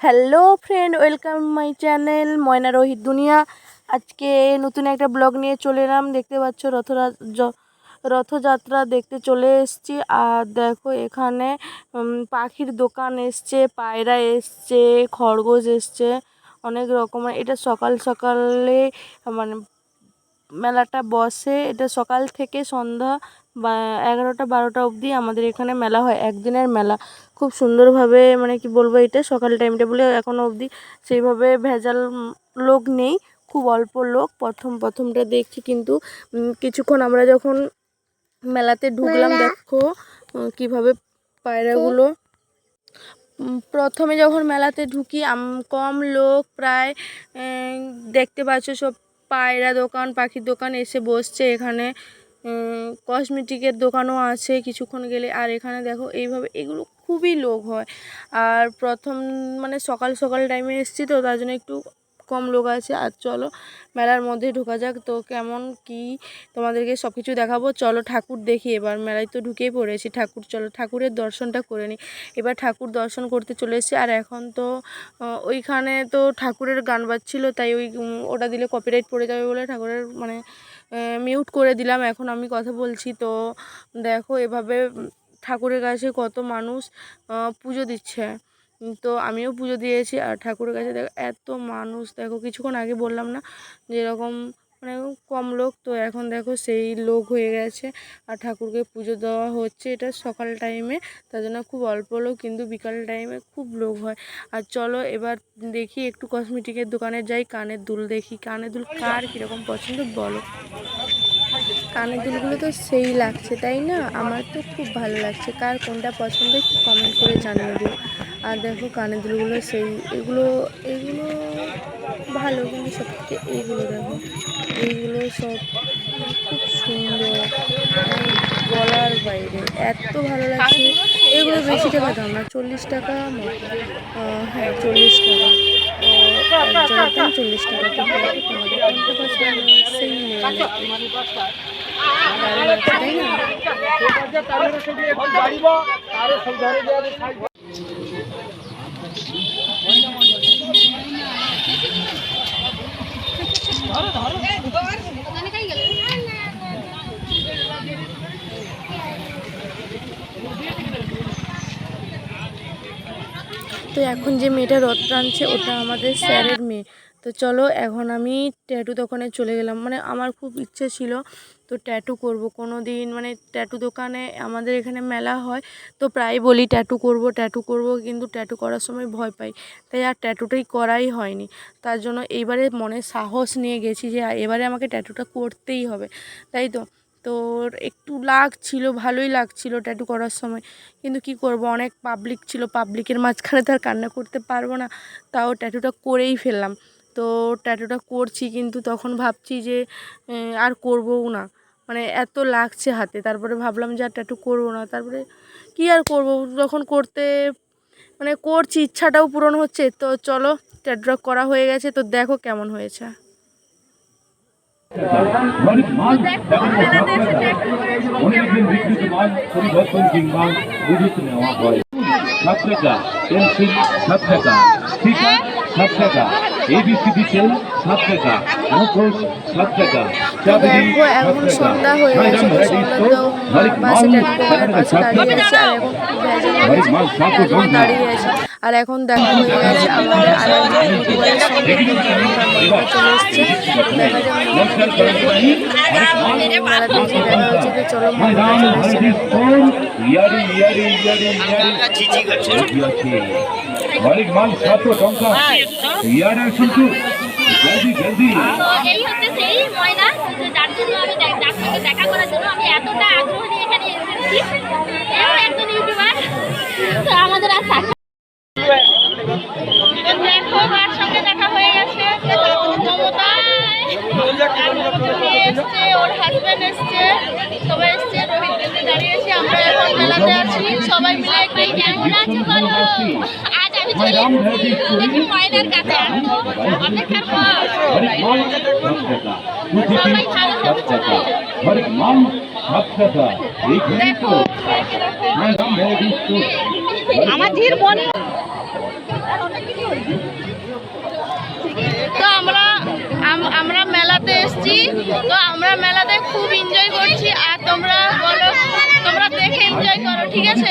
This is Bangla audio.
Hello friend welcome my channel Moyna Rohit দুনিয়া আজকে নতুন একটা ব্লগ নিয়ে চলে এলাম। দেখতে পাচ্ছ, রথরা রথযাত্রা দেখতে চলে এসেছি। আর দেখো, এখানে পাখির দোকান এসছে, পায়রা এসছে, খরগোশ এসছে, অনেক রকমের এটা সকাল সকালে মানে মেলাটা বসে। এটা সকাল থেকে সন্ধ্যা বা এগারোটা বারোটা অবধি আমাদের এখানে মেলা হয় একদিনের মেলা। খুব সুন্দরভাবে মানে কি বলব এটা সকাল টাইমটা বলে এখনও অবধি সেইভাবে ভেজাল লোক নেই খুব অল্প লোক। প্রথম প্রথমটা দেখছি কিন্তু কিছুক্ষণ আমরা যখন মেলাতে ঢুকলাম দেখো কীভাবে পায়রাগুলো। প্রথমে যখন মেলাতে ঢুকি কম লোক প্রায় দেখতে পাচ্ছ সব পায়রা দোকান পাখির দোকান এসে বসছে এখানে। কসমেটিকের দোকানও আছে কিছুক্ষণ গেলে। আর এখানে দেখো, এইভাবে এগুলো খুবই লোক হয়। আর প্রথম মানে সকাল সকাল টাইমে এসেছি তো, তার জন্য একটু কম লোক আছে। আর চলো, মেলার মধ্যে ঢোকা যাক। তো কেমন, কি, তোমাদেরকে সব কিছু দেখাবো। চলো ঠাকুর দেখি। এবার মেলায় তো ঢুকেই পড়েছি। ঠাকুর, চলো ঠাকুরের দর্শনটা করে নিই এবার ঠাকুর দর্শন করতে চলে এসেছি। আর এখন তো ওইখানে তো ঠাকুরের গান বাজছিল, তাই ওই ওটা দিলে কপিরাইট পড়ে যাবে বলে ঠাকুরের মানে মিউট করে দিলাম। এখন আমি কথা বলছি তো, দেখো এভাবে ঠাকুরের কাছে কত মানুষ পুজো দিচ্ছে। তো আমিও পুজো দিয়েছি, আর ঠাকুরের কাছে দেখো, এত মানুষ, দেখো কিছুক্ষণ আগে বললাম না, যেরকম মানে কম লোক। তো এখন দেখো সেই লোক হয়ে গেছে আর ঠাকুরকে পুজো দেওয়া হচ্ছে। এটা সকাল টাইমে তার জন্য খুব অল্প লোক কিন্তু বিকাল টাইমে খুব লোক হয়। আর চলো এবার দেখি একটু কসমেটিকের দোকানে যাই, কানের দুল দেখি। কানের দুল কার কীরকম পছন্দ বলো? কানের দুলগুলো তো সেই লাগছে, তাই না? আমার তো খুব ভালো লাগছে। কার কোনটা পছন্দ একটু কমেন্ট করে জানিয়ে দিও। আর দেখো কানের দুলগুলো সেই, এগুলো এগুলো ভালো কিন্তু সব থেকে এইগুলো দেখো। এইগুলো সব খুব সুন্দর। বলার বাইরে এত ভালো লাগছে। এগুলো বেশি টাকা দাম না, চল্লিশ টাকা হ্যাঁ চল্লিশ টাকা। চল্লিশ টাকা। তাই না? তো এখন যে মেয়েটা রথ টানছে, ওটা আমাদের স্যারের মেয়ে। তো চলো, এখন আমি ট্যাটু দোকানে চলে গেলাম। মানে আমার খুব ইচ্ছে ছিল, তো ট্যাটু করব। কোনো দিন মানে ট্যাটু দোকানে আমাদের এখানে মেলা হয়, তো প্রায় বলি ট্যাটু করব ট্যাটু করব, কিন্তু ট্যাটু করার সময় ভয় পাই। তাই আর ট্যাটুটাই করাই হয়নি। তার জন্য এইবারে মনে সাহস নিয়ে গেছি যে, এবারে আমাকে ট্যাটুটা করতেই হবে। তাই তো? তোর একটু লাগছিল, ভালোই লাগছিল ট্যাটু করার সময়। কিন্তু কি করব, অনেক পাবলিক ছিল পাবলিকের মাঝখানে তো আর কান্না করতে পারব না। তাও ট্যাটুটা করেই ফেললাম। তো ট্যাটুটা করছি কিন্তু তখন ভাবছি যে আর করবও না। মানে এত লাগছে হাতে। তারপরে ভাবলাম যে আর ট্যাটু করব না। তারপরে কি আর করব? যখন করতে মানে করছি, ইচ্ছাটাও পূরণ হচ্ছে। তো চলো ট্যাটুটা করা হয়ে গেছে। তো দেখো কেমন হয়েছে। অনেকদিন বিকৃত মাল পরিবর্তন কিংবা বিদ্যুৎ নেওয়া হয়। সাত টাকা পেন্সিল সাত টাকা স্টিকার সাত টাকা এবিসিডি তেল সাত টাকা মুখোশ সাত টাকা এখন সন্ধ্যা হয়ে গেছে তো সন্ধ্যা তো পাশে পাশে দাঁড়িয়ে আছে আর এখন দাঁড়িয়ে আছে। আর এখন দেখা হয়ে গেছে আমাদের চলে. মালিক মাল সাতশো টঙ্কা ইয়ার কিন্তু জলদি জলদি এই হচ্ছে সেই ময়না যার জন্য আমি দেখা করার জন্য আমি এতটা আগ্রহ নিয়ে এখানে এসেছি ওর হাজব্যান্ড এসছে সবাই এসছে রোহিত দিদি দাঁড়িয়েছে আমরা এখন মেলাতে আছি সবাই মিলে কেমন আছে বলো। আজ আমি চলে এসেছি দেখি ময়নার কাছে অপেক্ষার পর. আমার ধীর বোন। তো আমরা আমরা মেলাতে এসছি। তো আমরা মেলাতে খুব এনজয় করছি। আর তোমরা বলো, তোমরা দেখে এনজয় করো, ঠিক আছে?